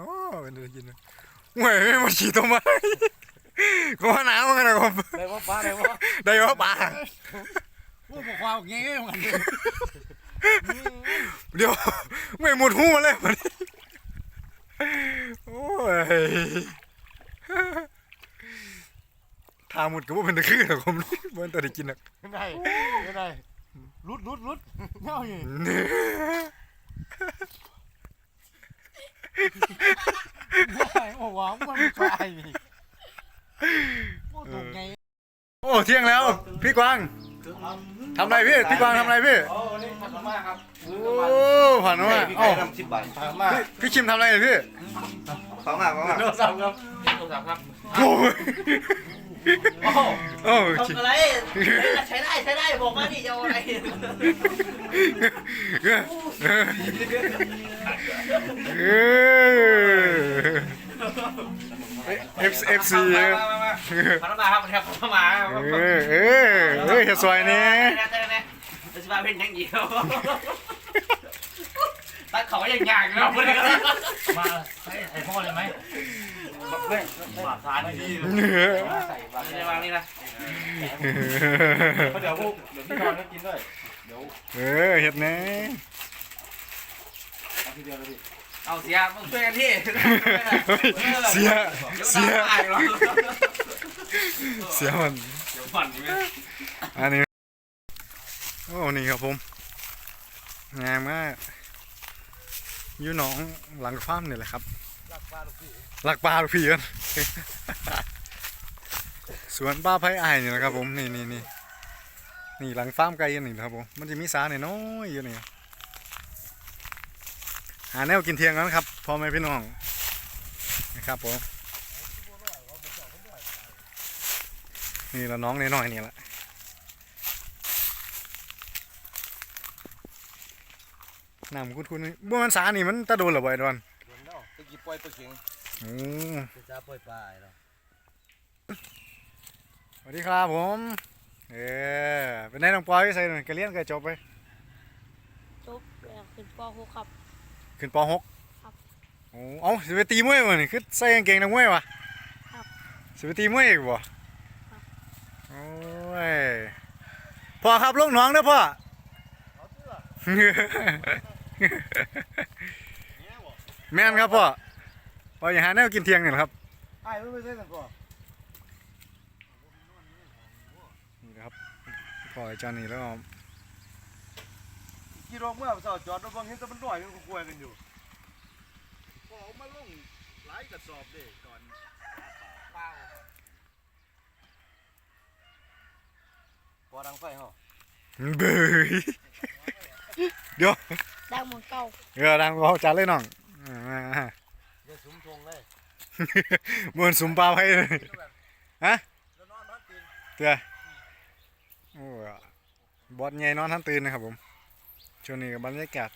เนาะเป็นได้กินเว้ยไม่มาฉีดตัวไม้ก็ว่าหนาวกันนะครับได้ว่าปลาได้ว่าได้ว่าป่าพวกความเงี้ยมันเดี๋ยวไม่หมดหูมาเลยวันโอ้ยทาหมดก็ว่าเป็นตะคือหรอกผมเมื่อตอนได้กินนะได้ได้รุดรุดรุดเงี้ยอย่าง โอ้ว้าวมันคลายนี่โอ้ตกไงโอ้เที่ยงแล้ว พี่กวางทำอะไรพี่พี่กวางทำอะไรพี่โอ้นี่ผัดมาครับโอ้ผ่านมาพี่เอ้าไก่ทำสิบบาทผัดมาพี่พี่คิมทำอะไรเนี่ยพี่ฟังมากฟังมากโทรศัพท์ครับโทรศัพท์ครับ โอ้ยโอ้โหโอ้ยทำอะไรใช้ได้ใช้ได้บอกมาดิจะเอาอะไรเออเอฟเอฟซีมามามาพันมาครับพันมามาเออเออเออเฮ็ดสวยนี่เต้นนะจะมาเป็นยังเดียวตัดเขาอย่างยากเราเพื่อนกันมาไอ้พ่อเลยไหม บาดทานดีใส่บาไม่ได้วางนี่นะเดี๋ยวพวกเดี๋ยวพี่นอนก็กินด้วยเออเฮ็ดแน่เอาทีเดียวเลยพี่เอาเสียมึงช่วยกันที่เสีย เสียตายหรอเสียมันเดี๋ยวผ่อนนี่ไหมอันนี้ โอ้ นี่ครับผม งามมากอยู่หนองหลังฟาร์มนี่แหละครับ หลักปลาลูกพี่กันสวนป้าไผ่อายนี่นะครับผมนี่นี่นี่นี่หลังฟาร์มไก่นี่นะครับผมมันจะมีสาหน่อยน้อยอยู่นี่หาแนวกินเที่ยงกันครับพ่อแม่พี่น้องนะครับผมนี่ละน้องน้อยๆนี่แหละน้ำคุ้นๆนี่บ่มันสานี่มันตะโดนหรอบ่ไอ้ดอนเดี๋ยวเนาะตะกี้ปล่อยปลาเข็ง โอ้จะปล่อยปลาไอ้เราสวัสดีครับผม เออเป็นไงน้องปอยใส่หน่อยกเรียนก็จบไป จบแล้วขึ้นป .6 ครับ ขึ้นป .6 ครับ โอ้เอ้าสิไปตีมวยมานี่คือใส่กางเกงนักมวยวะครับสิไปตีมวยอีกบ่ครับโอ้ยพ่อครับลงหน้องเด้อพ่อ แม่นครับพ่อ พ่ออย่าหาแนวกินเที่ยงนี่แหละครับไอ้ไม่ไปเส้นก่อนนี่นะครับพ่อไอ้จอนนี่แล้วก็กี่รอบเมื่อสาวจอดรถบังเห็นแต่มันหน่อยมันก็กลัวกันอยู่พอเอามาลงหลายกระสอบเด้ก่อนพอดังไฟเหรอเบื่อเดี๋ยวได้เหมือนเก่าเออดังเขาจัดเลยน้อง อ่าอย่าสุมทงเลยเหมือนสุมปลาไว้เลยแล้วนอนนอนตีนเตือโอ้ยบอสใหญ่นอนทั้งตื่นนะครับผมช่วงนี้กับบรรยากาศ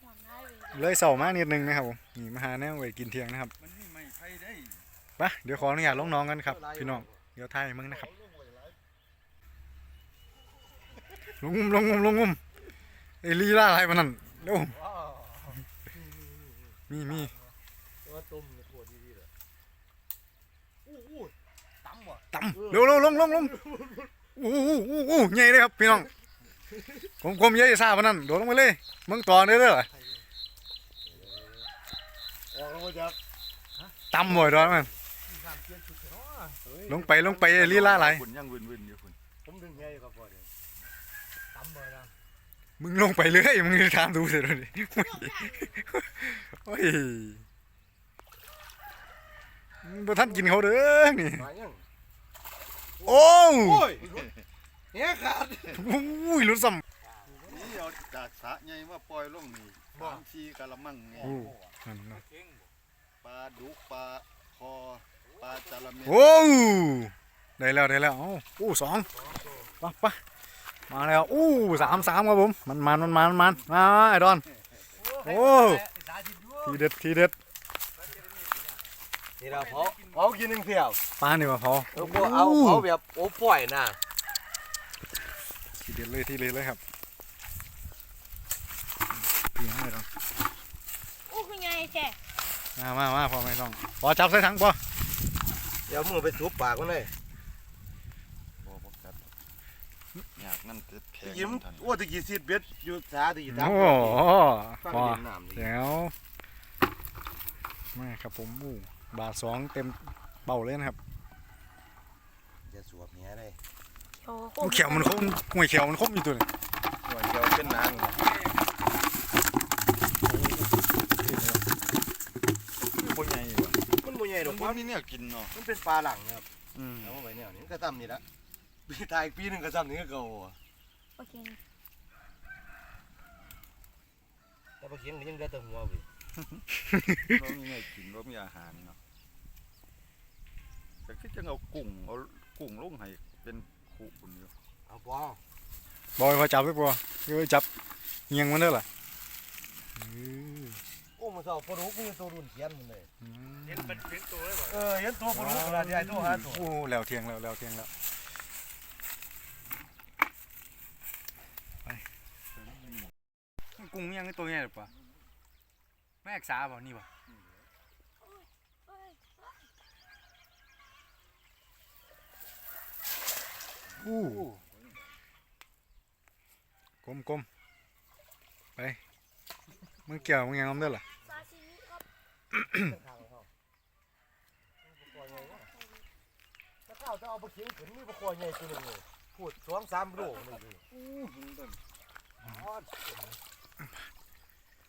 หอนได้เลยเลยเสาร์มากนิดนึงนะครับผมนี่มาหาแนวไว้กินเที่ยงนะครับมันนี่ไม่ไผ่ได้ไปเดี๋ยวขออนุญาตลงน้องกันครับพี่น้องเดี๋ยวถ่ายให้มึงนะครับลงงุมลงงุมลงงุมไอ้ลีล่าอะไรมันนั่นเร็วว้าว มีมีตัวต้มเนี่ยปวดดีๆเลยอู้อู้ตั้มว่ะต่ำเร็วเร็วลงลงลงอู้อู้อู้อู้ใหญ่เลยครับพี่น้องกลมกลมๆใหญ่ซ่าพนนั่นโดดลงไปเลยมึงต่อเด้อเด้อออกแล้วมาจากต่ำหมดดอนมันสามเกียนสุดเนาะลงไปลงไปลีลาอะไรคุณยังวินวินอยู่คุณผมดึงไงครับพ่อเดี๋ยวตั้มเลยนะ มึงลงไปเลยมึงจะถามดูเสร็จแล้วนี่โอ้ยบ่ทันกินเขาเด้อนี่มายังโอ้ยเนี่ยขาดอุ้ยรู้ซ้นี่เอาจากสะใหญ่มาปล่อยลงนี่บางทีกะละมังไงโอ้นั่นปลาดุกปลาคอปลาจระเม็ดโอ้ได้แล้วได้แล้วเอ้าอู้สองไปไป มาแล้วอู้สามสามครับผมมันมันมันมันมันมาไอ้ดอนโอ้ทีเด็ดทีเด็ดนี่เราเผาเผากินหนึ่งเที่ยวปลานี่มาพอเออพวกเอาเผาแบบโอ้ปล่อยน่ะทีเด็ดเลยทีเด็ดเลยครับปีให้ดอนโอ้คือไงแท้มามามาพอไม่ต้องพอจับใส่ถังพอเดี๋ยวมือไปทุบปากมันเลยบ่บ่กัด อยากนั่นติดแข็ตะงกี้มันทันโอ้ตะกี้ซีดเบ็ดอยู่สาตะกี้ตามโอ้โหฟังพอเล่นน้ำดิเดี๋ยวมาครับผมอู้บาทสองเต็มเป่าเลยนะครับจะสวบเนี้ยเลยโอ้โอ้เขียวมันคมห่วยเขียวมันคมอยู่ตัวนี้หัวเดียวเป็นนางบ่ใหญ่ว่ะมันบ่ใหญ่ดมัอนกบ่ว่ามีแนวกินเนาะมันเป็นปลาหลังนะครับอืมเอาไว้เนี่ยนี่ก็ซ้ำนี่ละ ปีตายอีกปีหนึงก็ซ้ำนี่ก็เก่าอะโอเคแต่ปลาเข็งก็ยังได้แต่หัวเว้ยบ่มีแนวกินบ่มีอาหารเนาะแต่คือจังเอากุ้งเอากุ้งลงให้เป็นคู่พุ่นอยู่เอาปอบอยพอจับไปพอเออจับเงียงมันเด้อล่ะอื้อโอ้มันเศร้าปลาดุกมีตัวรุ่นเขียนมันเลยอืมเห็นเป็นเห็นตัวเลยบ่เออเห็นตัวปลาดุกขนาดใหญ่ตัวหาตัวโอ้แล้วเทียงแล้วแล้วเทียงแล้วไป กุ้งยังตัวใหญ่หรือเปล่าแม่กษาบ่นี่บ่อู้กลมกลมๆไปมึงเกี่ยวมึงยังเอาได้อล่ะซาชิมิครับถ้าข้าวจะเอาปลาเข็งขึ้นมีปลาคอใหญ่ตัวหนึงเลยพูดสองสามโลนี่อยู่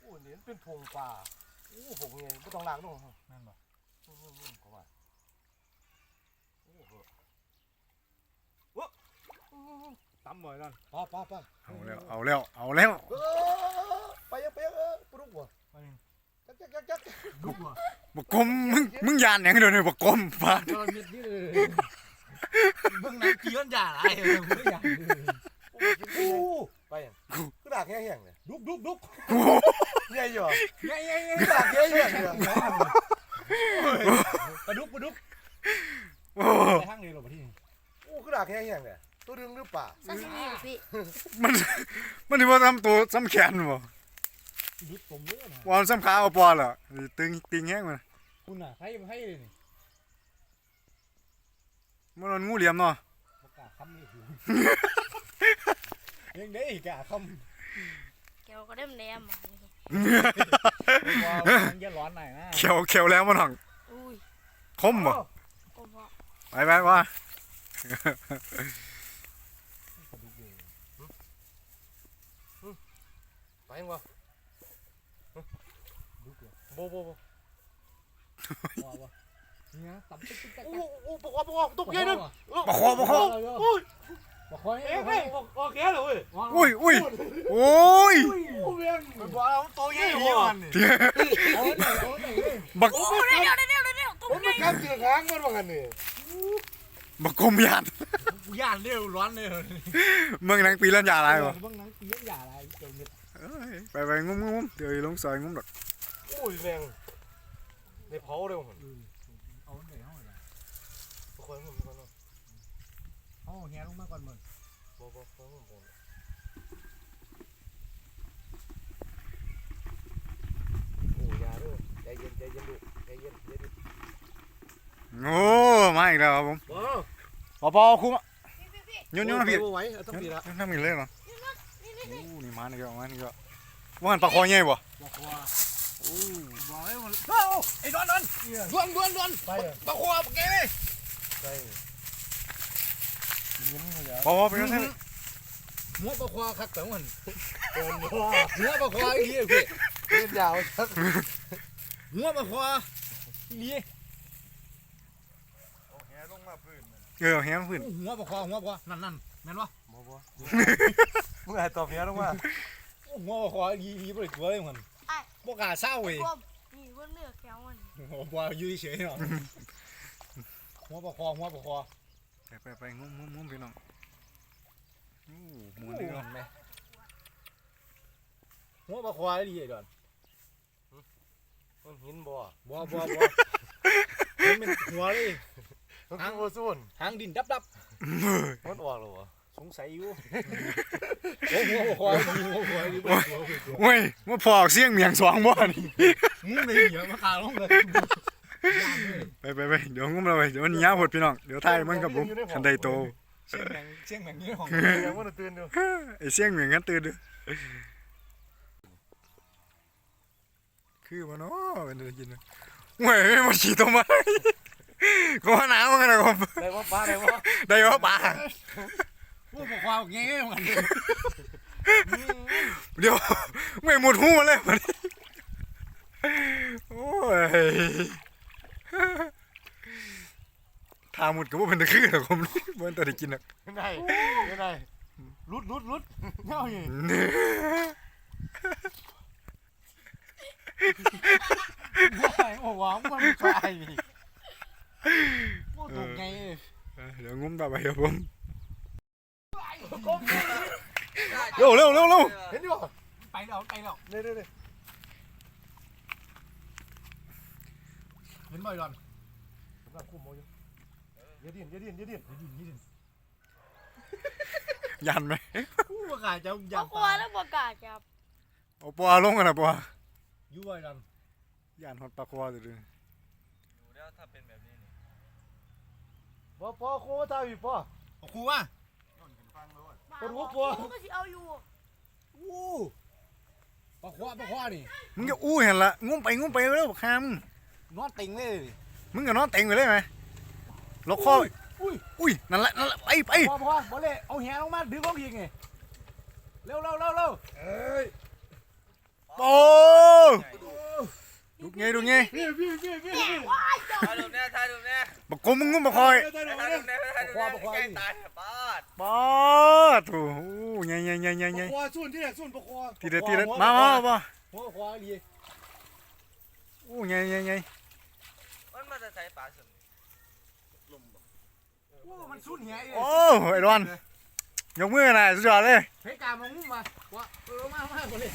โอ้เนี่มันเป็นพงปลาโอ้ผมไงไม่ต้องลางนู่นนั่นบ่อืมๆเข้ามาโอ้โหโอ้ตั้มบ่อยนั่นป้าป้าป้าเอาแล้วเอาแล้วเอาแล้วไปยังไปยังเออปลุกว่ะจักจักจักจักดุกว่บกกลมมึงมึงยานหยังเดียวนี้บกกลมฟาดตอนเม็ดนี่เลยเบิ่งน้ำกี้มันจ่าอะไรไม่อยากโอ้ไปยังกระ ดาษแห้งๆเนี่ยดุกดุกดุกใหญ่อยู่ใหญ่ใหญ่กระดาษใหญ่ใหญ่เลยปลาดุกปลาดุกโอ้ไปห้างเลยหรอที่โอ้กระดาษแห้งๆเนี่ยตัวดึงหรือเปล่าซาชิมิพี่มันมันนี่ว่าทำตัวซ้ำแขนบ่ดุกผมเยอะนะวอนซ้ำขาเอาปอเหรอตึงติงแห้งมันคุณน่ะให้ให้เลยนี่มันโดนงูเหลี่ยมเนาะประกาศคำนี่คือยังได้อีกอะคำ แกวก็ได้มแนมมานี่ว่ามันจะร้อนหน่อยนะเขียวเขียวแล้วมันหังอุ้ยคมบ่ก็บอกไปไปว่าปลาดุกเลยไปยังวะดุกเลยโบโบโบว้าววะนี่นะตับติ๊กติ๊กตักโอ้โอ้ปกปกตกใหญ่นึงปะคอปะคอโอ้ ยปะคอเอ้เอ้ยยเอ้ยโอเคเลยเว้ยอุ้ยอุ้ยโอ้ยโอ้เวียงมันบอกเอาตัวใหญ่หัวเอาหน่อยเอาหน่อยเลยบักโอ้เดี๋ยวเดี๋ยวเดี๋ยวเดี๋ยวตุ้ผมงไงมันกัดเสือค้างมันว่ากันนี่บักกลมยานย่านเร็วร้อนเลยเมืองหนังปีลันยาอะไรบ่บ้างนังเปี้ยอย่าอะไรเจ้าเม็ดเอ้ยไปไปงุ้มงุ้มเดี๋ยวลงซอยงุ้มดอกโอ้ยแรงในเผาเร็วหุ่นเอาหน่อยเอาหน่อยทุกคนทุกคนเอา แหลงมาก่อนมึงโบโบโบโบโอ้ยาด้วยใจเย็นใจเย็นดูใจเย็นใจเย็นโอ้มาอีกแล้วครับผมว้าวปอปอคุ้มพี่พี่พี่ยุ่นยุ่นนะพี่ไหวต้องปีละนั่งมีเลยเหรอนี่นี่โอ้นี่นี่มานี่ก็มานี่ก็ว่ามันปลาคอใหญ่บ่บอกว่าโอ้บอกให้มันเอ้าไอ้ดอนดอนดวนดวนดวนไปอะปะคอปะแกเลยไป ยิ้มเลยปอปอเป็นไงหัวปะคอคักแต่มันโอ้โหหัวปะคออีหลีพี่เล่นยาวสักหัวปะคออีหลีเอาแหลงมาพื้นเออแห้งขึ้นหัวปะคอหัวปะคอนั่นนั่นแม่นวะโบโบมึงหายตอบเนี้ยลงมาหัวปะคออีหลีบ่ได้ตัวเลยมันบ่กล้าเศร้าเว้ยรวมนี่ว่าเนื้อแก้วมันโอ้บ่อยู่เฉยๆเนาะหัวปะคอหัวปะคอ ไปไปไปงุ้มงุ้มงุ้มพี่น้องโอ้หมุโอ้นนี่ก็แม่หัวปะคออีหลีไอ้ดอนมันหินบ่บ่บ่บ่มันเป็นหัวเลยมันคือโบซูนหางดินดับดับมันออกหรอๆสงสัยอยู่โอ้หัวปะคออีหลีหัวปะคออีหลีบ่ได้ตัวบ่ได้ตัวโอ้ยมาพอออกเสียงเมียงสองบ่นี่มุ้งเลยเหยียบมาขาลงเลย ไปไปไปเดี๋ยวงุ้มเราไปเดี๋ยวมันยาวหดพี่น้องเดี๋ยวถ่ายมันกับผมคันใดโตเชียงแมงเชียงแมงนี่ของยังว่าตื่นอยู่ไอ้เสียงเหมือนกันตื่นด้วยคือมันเนาะเป็นอะไรกินเนาะเว้ยไม่มาฉีดตัวมาก็หนาวกันนะครับได้ว่าปลาได้ว่าได้ว่าป่าพวกบอกความเงี้ยมันเดี๋ยวไม่หมดหูมาเลยวันนี้โอ้ย ทาหมดก็ว่าเป็นตะคือหรอกผมเมื่อตอนได้กินหรอกได้ได้รุดรุดรุดเงาอยู่โอ้โหมันไม่ใช่พวกถูกไงเดี๋ยวงุ้มต่อไปครับผมเร็วเร็วเร็วเร็วเห็นดิวะไปแล้วไปแล้วเนี่ยเนี่ยเนี่ยเห็นบ่อยดอนกำลังคุมโม อยู่เดี๋ยวดินเดี๋ยวดินเดี๋ยวดินยินยินยันไหมกูประกาศจะพ่ยัองครัวแล้วประกาศครับเอาปลาลงกันนะปลาอยู่บ่อยดอนยันหดปลาควาตัวเดียวดูแล้วถ้าเป็นแบบนี้นี่พ่อพ่อโคตรอีพ่อครูว่าปวดหัวปวดกูก็สิเอาอยู่อู้ปะควาปะควานี่มึงจะอู้เห็นละงุ้มไปงุ้มไปเร็วบักคามนอนติงเลยมึงก็นอนเต็งไปเลยไหม ล็อกคออุ้ยอุ้ยนั่นแหละนั่นแหละไปไปพอพอบอลเล่เอาแหลงมาดึงลงอีกไงเร็วเร็วเร็วเร็วเอ้ยโอ้ดูไงดูไงพี่พี่พี่พี่พี่ว้ายจอดถ่ายรูปเนี่ยถ่ายรูปเนี่ยบักกลมมึงงุ้มบักคอยได้ได้ถ่ายได้รูปเนี่ยถ่ายรูปเนี่ยใกล้ตายป้าดปอดโอ้โหไงไงไงไงไงปะคอส่วนที่ไหนส่วนปะคอทีเด็ดทีเด็ดมามามาหัวควาลีโอ้ไงไงไงมันมาจะใช้ปลาสม โอ้มันสุดแหงโอ้ไอ้ดอนยกมือหน่อยสุดยอดเลยเฮ้ยกามองมุ้งมาว่าเออมามาบอลเล่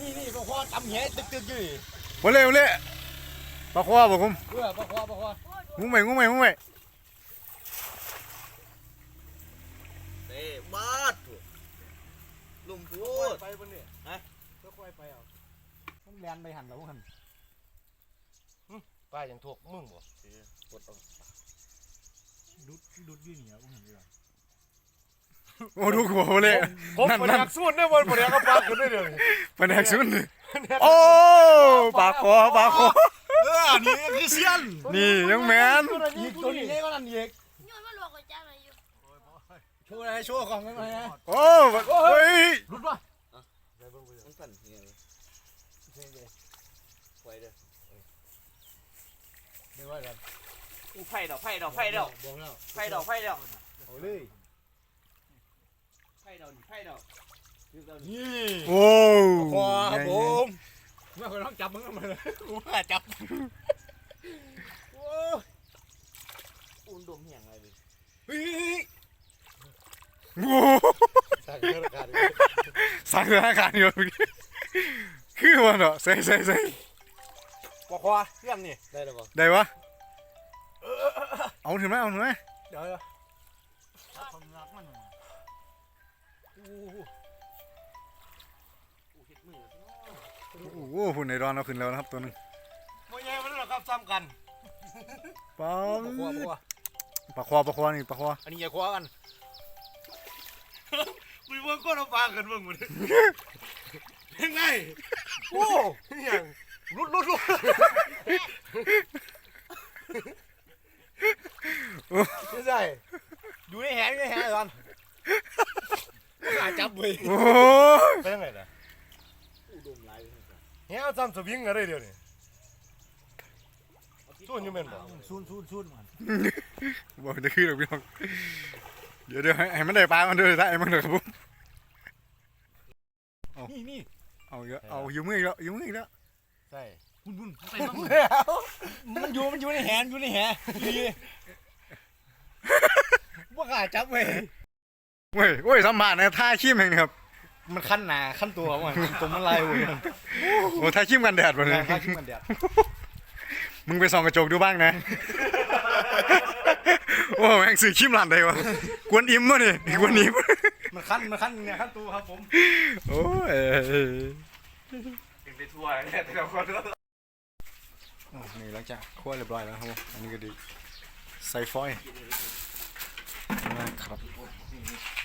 นี่นี่ปะควาจำแหตึกตึกอยู่วันเล่วันเล่ปลาควาบอกผมเออปะควาปะควางุ้มไปงุ้มไปงุ้มไปเด้บ้าดลุมพูดไปบนนี่ค่อยไปเอาต้องแลนไปหันแล้วหันป้ายังถูกมึงบ่กดเอา ดุดดุดยืนเหนียวหันดีกว่าโอ้ดูกูบอกเลยผมนั่นปะนั่นเด็กส่วนเนี่ยบนปะเด็กก็ปลาขึ้นได้เดี๋ยวนี้แผนกสุนโอ้ปลาคอปลาคอเออนี่คือเซียนนี่ยังแมนยิงตัวนี้ได้ก็นั่นยิงโยนมาหลวกกับจ้ามาอยู่โชว์อะไรโชว์ของกันไหมฮะโอ้เฮ้ยรุดป่ะมันสั่นเงี้ยไว้เด้อไม่ว่ากัน อู้ไผ่ดอกไผ่ดอกไผ่ดอกบอกแล้วไผ่ดอกไผ่ดอกเอาเลยไผ่ดอกไผ่ดอกนี่โอ้ขวาผมเมื่อคนต้องจับมึงก็มาเลยกูว่าจับอุ่นดมเหี่ยงอะไรดิเฮ้ยโอ้สั่งเงินราคาดิสั่งอาการอยู่คือวันเนาะใส่ใส่ใส่ปะควาเรื่องนี่ได้แล้วบ่ได้ปะ เอาถึงไหมเอาถึงไหมเดี๋ยวอู้เห็ดมือโอ้โหหุ่นในดอนเราขึ้นแล้วนะครับตัวหนึงโมยมันหรอครับซ้ำกันปังปะควาปะควาปลาควาปลาควานี่ปลาควาอันนี้อย่าควากันมึงว่าก็เอาปลาขึ้นมึงหมดยังไงโอ้ยังรุดรุดรุด ไม่ใช่ อยู่ในแหงในแหงก่อนอาจับเว้ยโอ้เป็นยังไงล่ะอู้ดมไรเฮียซ้ำสวิงอะไรเดี๋ยวนี้ส่วนอยูเมนบ่ซูนซูนซูนมันบอกจะคือหรอกพี่น้องเดี๋ยวเดี๋ยวให้ให้มันได้ปลามันเด้อได้มันเด้อครับผมนี่นี่เอาเยอะเอาอยู่มืออีกแล้วอยู่มืออีกแล้วใช่หุ่นหุ่นไปบ้างมันอยู่มันอยู่ในแหงอยู่ในแหงดีว่ากล้าจับเว้ย เว้ยเว้ยสมบัตินะท่าขี้มแห่งนี้ครับมันขั้นหนาขั้นตัวมันตัวมันลายเว้ยโอ้ท่าขี้มกันแดดมาเลยข้าชิมกันเดียวมึงไปส่องกระจกดูบ้างนะโอ้แม่งสื่อขี้มหลันได้วะกวนอิ่มวะนี่กวนอิ่มมันขั้นมันขั้นเนี่ยขั้นตัวครับผมโอ้ยเป็นไปทสวยแต่ละคนโอ้นี่หลังจากคั่วเรียบร้อยแล้วครับผมอันนี้ก็ดีใส่ฟอยล์นะ ครับ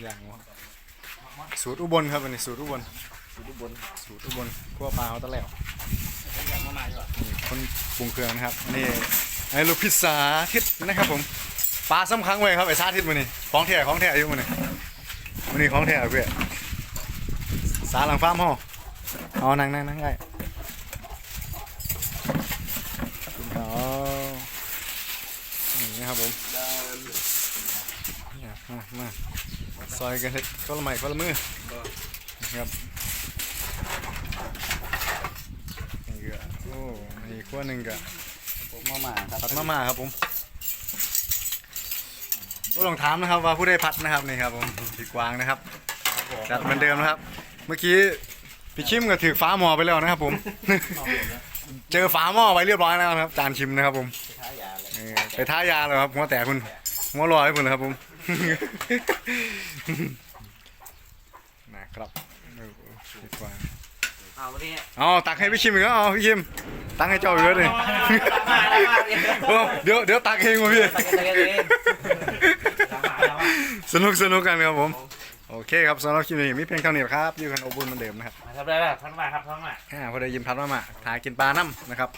อย่างวะสูตรอุบลครับอันนี้สูตรอุบลสูตรอุบลสูตรอุบลคั่วปลาเขาตะแล้วนี่คนปรุงเครื่องนะครับอันนี่ไอ้ลูกพิซซ่าทิศนะครับผมปลาสำคัญไว้ครับไอ้ซาทิศมันนี่ของแท้ของแท้อยู่มันนี่มันนี่ของแท้เพื่อนสาหลังฟาร์มห่อเอานั่งนั่งนั่งไอ้เอานี่ครับผมเนี่ยมามาซอยกันเถอะก็ละไม้ก็ละมือนะครับนี่ก็โอ้นี่ขั้วหนึ่งก็ผมมามาครับผัดมาม่าครับผมก็ลองถามนะครับว่าผู้ได้พัดนะครับนี่ครับผมพี่กวางนะครับจัดเหมือนเดิมนะครับ เมื่อกี้พี่ชิมก็ถือฟ้าหมอไปแล้วนะครับ ผม เจอฝาหม้อไว้เรียบร้อยแล้วนะครับจานชิมนะครับผมเออไปท้ายาเลยครับหัวแตกคุณ หัวลอยคุณเลยครับผมนะครับเออพี่กวางเอาวันนี้เอาตักให้พี่ชิมอีกแล้วเอาพี่ชิมตักให้เจ้าอีกแล้วเลยโอ้เดี๋ยวเดี๋ยวตักเองวะพี่สนุกสนุกกันครับผมโอเคครับสำหรับคลิปนี้มีเพียงเท่านี้ครับอยู่กันอบอุ่นเหมือนเดิมนะครับมาทำได้แบบทั้งมาครับทั้งมาอ่าพอได้ยิมพัดมามาถ่ายกินปลาน้ำนะครับ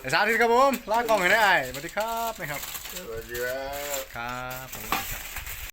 ไอ้สาธิตครับผมลากล้องให้ได้สวัสดีครับนะครับสวัสดีครับครับ